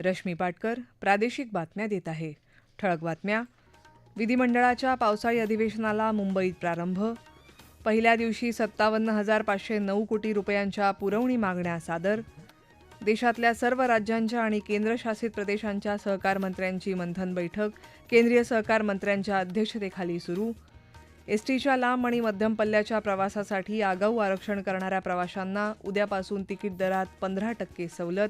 रश्मी पाटकर प्रादेशिक बातम्या देत आहे. ठळक बातम्या. विधिमंडळाच्या पावसाळी अधिवेशनाला मुंबईत प्रारंभ. पहिल्या दिवशी सत्तावन्न हजार पाचशे नऊ कोटी रुपयांच्या पुरवणी मागण्या सादर. देशातल्या सर्व राज्यांच्या आणि केंद्रशासित प्रदेशांच्या सहकार मंत्र्यांची मंथन बैठक केंद्रीय सहकार मंत्र्यांच्या अध्यक्षतेखाली सुरू. एसटीच्या लांब आणि मध्यम पल्ल्याच्या प्रवासासाठी आगाऊ आरक्षण करणाऱ्या प्रवाशांना उद्यापासून तिकीट दरात पंधरा टक्के सवलत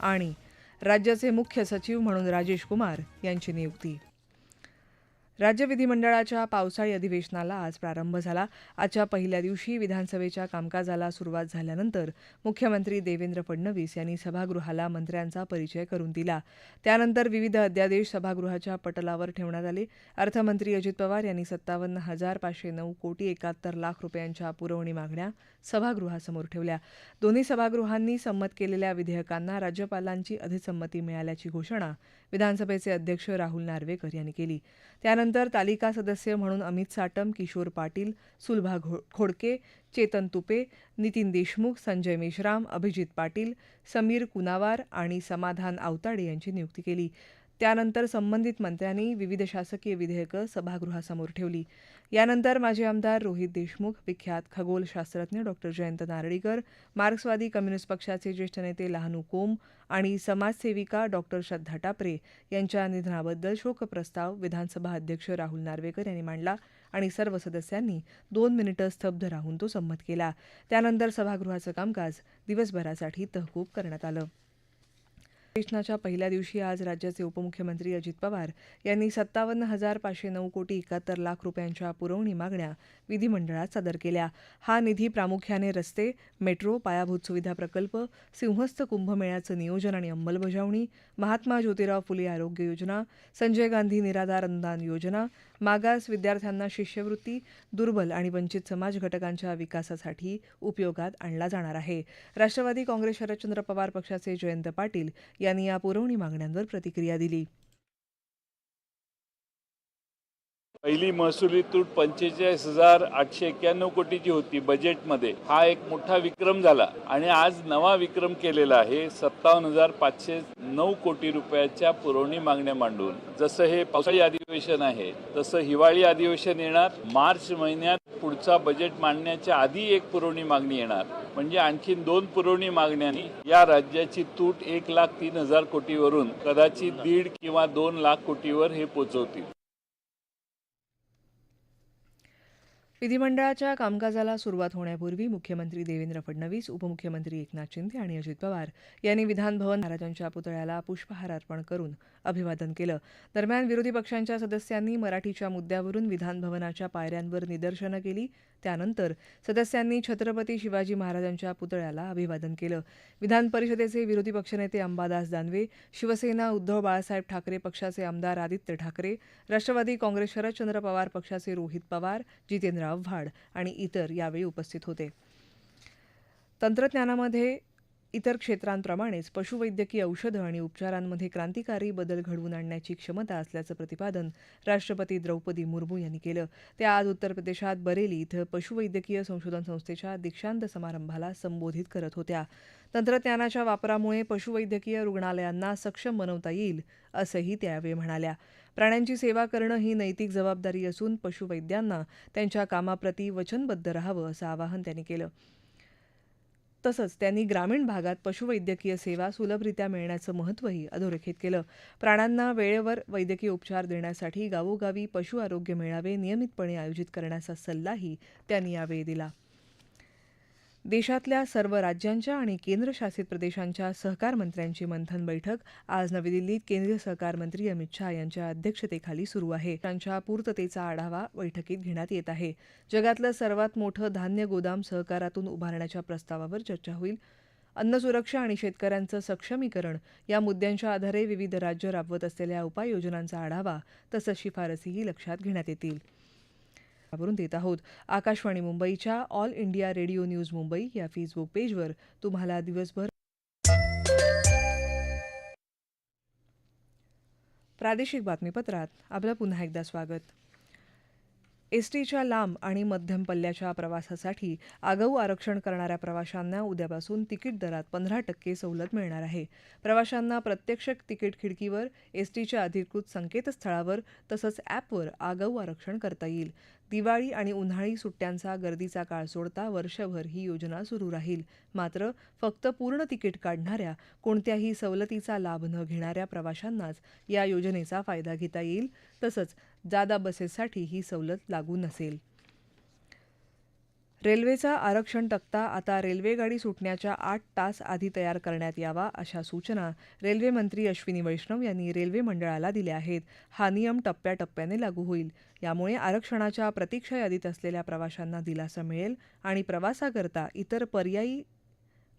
आणि राज्याचे मुख्य सचिव म्हणून राजेश कुमार यांची नियुक्ती. राज्य विधिमंडळाच्या पावसाळी अधिवेशनाला आज प्रारंभ झाला. आजच्या पहिल्या दिवशी विधानसभेच्या कामकाजाला सुरुवात झाल्यानंतर मुख्यमंत्री देवेंद्र फडणवीस यांनी सभागृहाला मंत्र्यांचा परिचय करून दिला. त्यानंतर विविध अध्यादेश सभागृहाच्या पटलावर ठेवण्यात आले. अर्थमंत्री अजित पवार यांनी सत्तावन्न हजार पाचशे नऊ कोटी एकाहत्तर लाख रुपयांच्या पुरवणी मागण्या सभागृहासमोर ठेवल्या. दोन्ही सभागृहांनी संमत केलेल्या विधेयकांना राज्यपालांची अधिसंमती मिळाल्याची घोषणा विधानसभेचे अध्यक्ष राहुल नार्वेकर यांनी केली. त्यानंतर तालिका सदस्य म्हणून अमित साटम किशोर पाटील सुलभा घो खोडके चेतन तुपे नितीन देशमुख संजय मेश्राम अभिजित पाटील समीर कुनावार आणि समाधान आवताडे यांची नियुक्ती केली. त्यानंतर संबंधित मंत्र्यांनी विविध शासकीय विधेयकं सभागृहासमोर ठेवली. यानंतर माजी आमदार रोहित देशमुख विख्यात खगोलशास्त्रज्ञ डॉक्टर जयंत नारळीकर मार्क्सवादी कम्युनिस्ट पक्षाचे ज्येष्ठ नेते लहानू कोम आणि समाजसेविका डॉक्टर श्रद्धा टापरे यांच्या निधनाबद्दल शोकप्रस्ताव विधानसभा अध्यक्ष राहुल नार्वेकर यांनी मांडला आणि सर्व सदस्यांनी दोन मिनिटं स्तब्ध राहून तो संमत केला. त्यानंतर सभागृहाचं कामकाज दिवसभरासाठी तहकूब करण्यात आलं. अधिवेशनाच्या पहिल्या दिवशी आज राज्याचे उपमुख्यमंत्री अजित पवार यांनी सत्तावन्न हजार पाचशे नऊ कोटी एकाहत्तर लाख रुपयांच्या पुरवणी मागण्या विधिमंडळात सादर केल्या. हा निधी प्रामुख्याने रस्ते मेट्रो पायाभूत सुविधा प्रकल्प सिंहस्थ कुंभमेळ्याचं नियोजन आणि अंमलबजावणी महात्मा ज्योतिराव फुले आरोग्य योजना संजय गांधी निराधार अनुदान योजना मागास विद्यार्थ्यांना शिष्यवृत्ती दुर्बल आणि वंचित समाज घटकांच्या विकासासाठी उपयोगात आणला जाणार आहे. राष्ट्रवादी काँग्रेस शरदचंद्र पवार पक्षाचे जयंत पाटील यांनी या पुरवणी मागण्यांवर प्रतिक्रिया दिली. पहिली महसुली तूट पंचेचाळीस हजार आठशे एक्क्याण्णव कोटीची होती बजेटमध्ये हा एक मोठा विक्रम झाला आणि आज नवा विक्रम केलेला आहे सत्तावन्न हजार पाचशे नऊ कोटी रुपयाच्या पुरवणी मागण्या मांडून. जसं हे पावसाळी अधिवेशन आहे तसं हिवाळी अधिवेशन येणार. मार्च महिन्यात पुढचा बजेट मांडण्याच्या आधी एक पुरवणी मागणी येणार. म्हणजे आणखीन दोन पुरवणी मागण्यांनी या राज्याची तूट एक लाख तीन हजार कोटीवरून कदाचित दीड किंवा दोन लाख कोटीवर हे पोचवतील. विधिमंडळाच्या कामकाजाला सुरुवात होण्यापूर्वी मुख्यमंत्री देवेंद्र फडणवीस उपमुख्यमंत्री एकनाथ शिंदे आणि अजित पवार यांनी विधानभवन महाराजांच्या पुतळ्याला पुष्पहार अर्पण करून अभिवादन केलं. दरम्यान विरोधी पक्षांच्या सदस्यांनी मराठीच्या मुद्द्यावरून विधानभवनाच्या पायऱ्यांवर निदर्शनं केली. त्यानंतर सदस्यांनी छत्रपती शिवाजी महाराजांच्या पुतळ्याला अभिवादन केलं. विधान परिषदेचे विरोधी पक्षनेते अंबादास दानवे शिवसेना उद्धव बाळासाहेब ठाकरे पक्षाचे आमदार आदित्य ठाकरे राष्ट्रवादी काँग्रेस शरदचंद्र पवार पक्षाचे रोहित पवार जितेंद्र आव्हाड आणि इतर यावेळी उपस्थित होते. तंत्रज्ञानामध्ये इतर क्षेत्रांप्रमाणेच पशुवैद्यकीय औषधं आणि उपचारांमध्ये क्रांतिकारी बदल घडवून आणण्याची क्षमता असल्याचं प्रतिपादन राष्ट्रपती द्रौपदी मुर्मू यांनी केलं. त्या आज उत्तर प्रदेशात बरेली इथं पशुवैद्यकीय संशोधन संस्थेच्या दीक्षांत समारंभाला संबोधित करत होत्या. तंत्रज्ञानाच्या वापरामुळे पशुवैद्यकीय रुग्णालयांना सक्षम बनवता येईल असंही त्यावेळी म्हणाल्या. प्राण्यांची सेवा करणं ही नैतिक जबाबदारी असून पशुवैद्यांना त्यांच्या कामाप्रती वचनबद्ध राहावं असं आवाहन त्यांनी केलं. तसंच त्यांनी ग्रामीण भागात पशुवैद्यकीय सेवा सुलभरित्या मिळण्याचं महत्त्वही अधोरेखित केलं. प्राण्यांना वेळेवर वैद्यकीय उपचार देण्यासाठी गावोगावी पशु आरोग्य मेळावे नियमितपणे आयोजित करण्याचा सल्लाही त्यांनी यावेळी दिला. देशातल्या सर्व राज्यांच्या आणि केंद्रशासित प्रदेशांच्या सहकार मंत्र्यांची मंथन बैठक आज नवी दिल्लीत केंद्रीय सहकार मंत्री अमित शहा यांच्या अध्यक्षतेखाली सुरू आहे. त्यांच्या पूर्ततेचा आढावा बैठकीत घेण्यात येत आहे. जगातलं सर्वात मोठं धान्य गोदाम सहकारातून उभारण्याच्या प्रस्तावावर चर्चा होईल. अन्न सुरक्षा आणि शेतकऱ्यांचं सक्षमीकरण या मुद्द्यांच्या आधारे विविध राज्य राबवत असलेल्या उपाययोजनांचा आढावा तसंच शिफारसीही लक्षात घेण्यात येतील. वरून देत आहोत. आकाशवाणी मुंबईच्या All India radio news Mumbai या फेसबुक पेजवर तुम्हाला दिवसभर प्रादेशिक बातमीपत्रात आपलं पुन्हा एकदा स्वागत. एसटीच्या लांब आणि मध्यम पल्ल्याच्या प्रवासासाठी आगाऊ आरक्षण करणाऱ्या प्रवाशांना उद्यापासून तिकीट दरात पंधरा टक्के सवलत मिळणार आहे. प्रवाशांना प्रत्यक्ष तिकीट खिडकीवर एसटीच्या अधिकृत संकेतस्थळावर तसंच ॲपवर आगाऊ आरक्षण करता येईल. दिवाळी आणि उन्हाळी सुट्ट्यांचा गर्दीचा काळ सोडता वर्षभर ही योजना सुरू राहील. मात्र फक्त पूर्ण तिकीट काढणाऱ्या कोणत्याही सवलतीचा लाभ न घेणाऱ्या प्रवाशांनाच या योजनेचा फायदा घेता येईल. तसंच जादा बसेससाठी ही सवलत लागू नसेल. रेल्वेचा आरक्षण तक्ता आता रेल्वेगाडी सुटण्याच्या आठ तास आधी तयार करण्यात यावा अशा सूचना रेल्वेमंत्री अश्विनी वैष्णव यांनी रेल्वे मंडळाला दिल्या आहेत. हा नियम टप्प्याटप्प्याने लागू होईल. यामुळे आरक्षणाच्या प्रतीक्षा यादीत असलेल्या प्रवाशांना दिलासा मिळेल आणि प्रवासाकरता इतर पर्यायी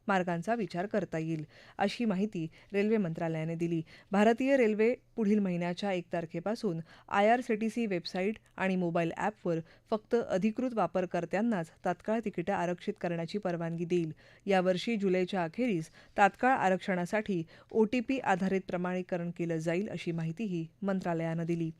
मार्गांचा विचार करता येईल अशी माहिती रेल्वे मंत्रालयाने दिली. भारतीय रेल्वे पुढील महिन्याच्या एक तारखेपासून I R C T C website आणि मोबाईल ॲपवर फक्त अधिकृत वापरकर्त्यांनाच तात्काळ तिकीटं आरक्षित करण्याची परवानगी देईल. यावर्षी जुलैच्या अखेरीस तात्काळ आरक्षणासाठी ओ टी पी आधारित प्रमाणीकरण केलं जाईल अशी माहितीही मंत्रालयानं दिली.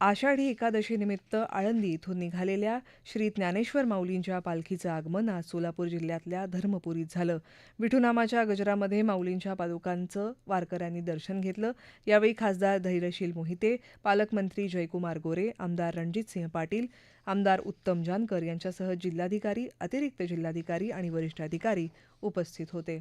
आषाढी एकादशीनिमित्त आळंदी इथून निघालेल्या श्री ज्ञानेश्वर माऊलींच्या पालखीचं आगमन आज सोलापूर जिल्ह्यातल्या धर्मपुरीत झालं. विठुनामाच्या गजरामध्ये माऊलींच्या पादुकांचं वारकऱ्यांनी दर्शन घेतलं. यावेळी खासदार धैर्यशील मोहिते पालकमंत्री जयकुमार गोरे आमदार रणजितसिंह पाटील आमदार उत्तम जानकर यांच्यासह जिल्हाधिकारी अतिरिक्त जिल्हाधिकारी आणि वरिष्ठ अधिकारी उपस्थित होते.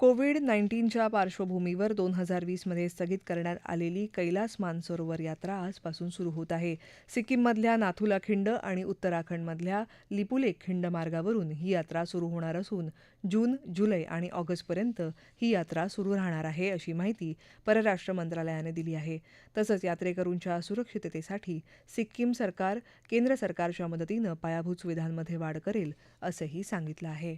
कोविड नाईन्टीनच्या पार्श्वभूमीवर दोन हजार वीसमध्ये स्थगित करण्यात आलेली कैलास मानसरोवर यात्रा आजपासून सुरू होत आहे. सिक्कीममधल्या नाथुला खिंड आणि उत्तराखंडमधल्या लिपुलेख खिंड मार्गावरून ही यात्रा सुरू होणार असून जून जुलै आणि ऑगस्टपर्यंत ही यात्रा सुरू राहणार आहे अशी माहिती परराष्ट्र मंत्रालयाने दिली आहे. तसंच यात्रेकरूंच्या सुरक्षिततेसाठी सिक्कीम सरकार केंद्र सरकारच्या मदतीनं पायाभूत सुविधांमध्ये वाढ करेल असंही सांगितलं आहे.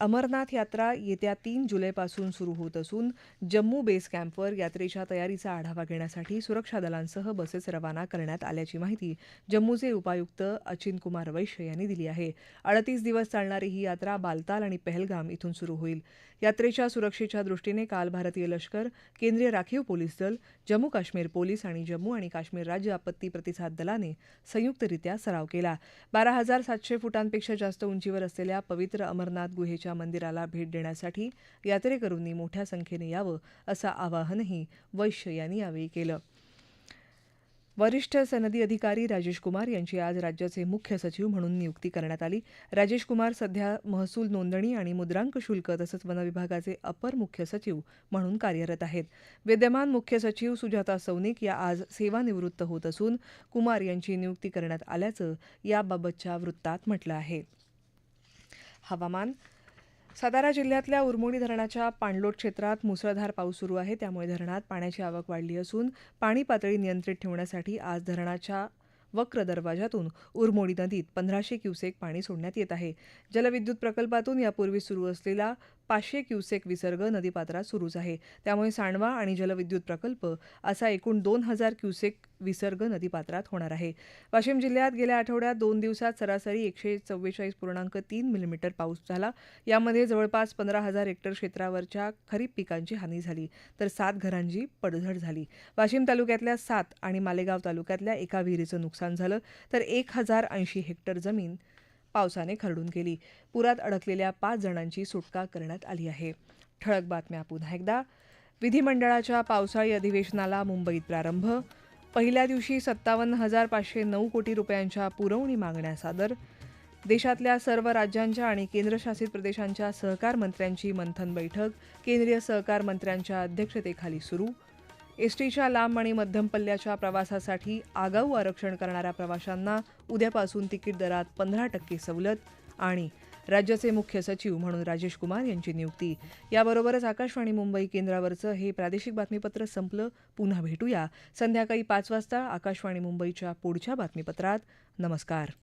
अमरनाथ यात्रा येत्या तीन जुलैपासून सुरू होत असून जम्मू बेस कॅम्पवर यात्रेच्या तयारीचा आढावा घेण्यासाठी सुरक्षा दलांसह बसेस रवाना करण्यात आल्याची माहिती जम्मूचे उपायुक्त अचिन कुमार वैश्य यांनी दिली आहे. अडतीस दिवस चालणारी ही यात्रा बालताल आणि पहलगाम इथून सुरू होईल. यात्रेच्या सुरक्षेच्या दृष्टीने काल भारतीय लष्कर केंद्रीय राखीव पोलीस दल जम्मू काश्मीर पोलीस आणि जम्मू आणि काश्मीर राज्य आपत्ती प्रतिसाद दलाने संयुक्तरित्या सराव केला. बारा हजार सातशे फुटांपेक्षा जास्त उंचीवर असलेल्या पवित्र अमरनाथ गुहेच्या मंदिराला भेट देण्यासाठी यात्रेकरूंनी मोठ्या संख्येने यावं असं आवाहनही वैश्य यांनी यावेळी केलं. वरिष्ठ सनदी अधिकारी राजेश कुमार यांची आज राज्याचे मुख्य सचिव म्हणून नियुक्ती करण्यात आली. राजेश कुमार सध्या महसूल नोंदणी आणि मुद्रांक शुल्क तसंच वनविभागाचे अपर मुख्य सचिव म्हणून कार्यरत आहेत. विद्यमान मुख्य सचिव सुजाता सौनिक या आज सेवानिवृत्त होत असून कुमार यांची नियुक्ती करण्यात आल्याचं याबाबतच्या वृत्तात म्हटलं आहे. हवामान सातारा जिल्ह्यातल्या उरमोडी धरणाच्या पाणलोट क्षेत्रात मुसळधार पाऊस सुरू आहे. त्यामुळे धरणात पाण्याची आवक वाढली असून पाणी पातळी नियंत्रित ठेवण्यासाठी आज धरणाच्या वक्र दरवाजातून उरमोडी नदीत पंधराशे क्युसेक पाणी सोडण्यात येत आहे. जलविद्युत प्रकल्पातून यापूर्वी सुरू असलेला पाचशे क्युसेक विसर्ग नदीपात्रात सुरूच आहे. त्यामुळे सांडवा आणि जलविद्युत प्रकल्प असा एकूण दोन हजार क्युसेक विसर्ग नदीपात्रात होणार आहे. वाशिम जिल्ह्यात गेल्या आठवड्यात दोन दिवसात सरासरी एकशे चव्वेचाळीस पूर्णांक तीन मिलीमीटर पाऊस झाला. यामध्ये जवळपास पंधरा हजार हेक्टर क्षेत्रावरच्या खरीप पिकांची हानी झाली. तर सात घरांची पडझड झाली. वाशिम तालुक्यातल्या सात आणि मालेगाव तालुक्यातल्या एका विहिरीचं नुकसान झालं. तर एक हजार ऐंशी हेक्टर जमीन पावसाने खरडून गेली पुरात अडकलेल्या पाच जणांची सुटका करण्यात आली आहे. ठळक बातम्या पुन्हा एकदा. विधिमंडळाच्या पावसाळी अधिवेशनाला मुंबईत प्रारंभ. पहिल्या दिवशी सत्तावन्न हजार पाचशे नऊ कोटी रुपयांच्या पुरवणी मागण्या सादर. देशातल्या सर्व राज्यांच्या आणि केंद्रशासित प्रदेशांच्या सहकार मंत्र्यांची मंथन बैठक. केंद्रीय सहकार मंत्र्यांच्या अध्यक्षतेखाली सुरू. एस टीच्या लांब आणि मध्यम पल्ल्याच्या प्रवासासाठी आगाऊ आरक्षण करणाऱ्या प्रवाशांना उद्यापासून तिकीट दरात पंधरा टक्के सवलत आणि राज्याचे मुख्य सचिव म्हणून राजेश कुमार यांची नियुक्ती. याबरोबरच आकाशवाणी मुंबई केंद्रावरचं हे प्रादेशिक बातमीपत्र संपलं. पुन्हा भेटूया. संध्याकाळी पाच वाजता आकाशवाणी मुंबईच्या पुढच्या बातमीपत्रात. नमस्कार.